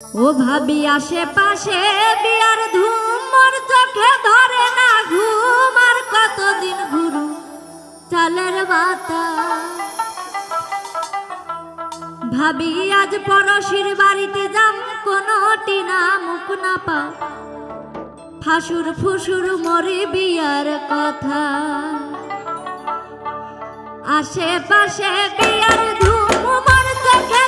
ও ভাবি, আশেপাশে বিয়ার ধুম চোখে ধরে না ঘুম। আর কতদিন ঘুরু চালের বাতা। ভাবি, আজ পরশির বাড়িতে যাম, কোনো টিনা মুখ না পাও ফাঁসুর ফুসুর মরি বিয়ার কথা। আশেপাশে বিয়ার ধুম মোর চোখে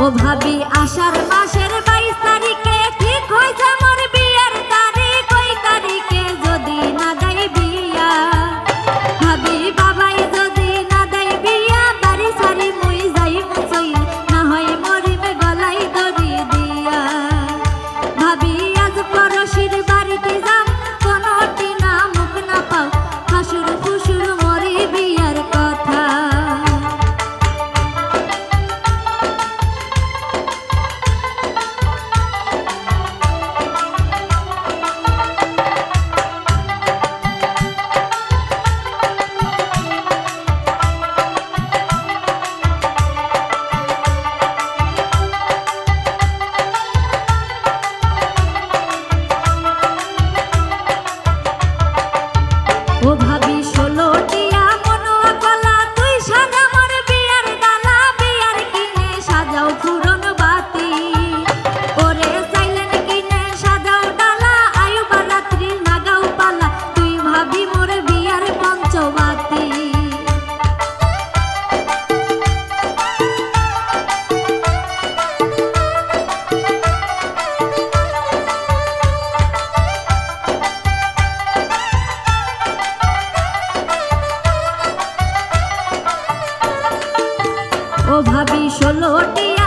ও ভাবি আসার মা ও ভাবে ও ভাবি ষোলোটি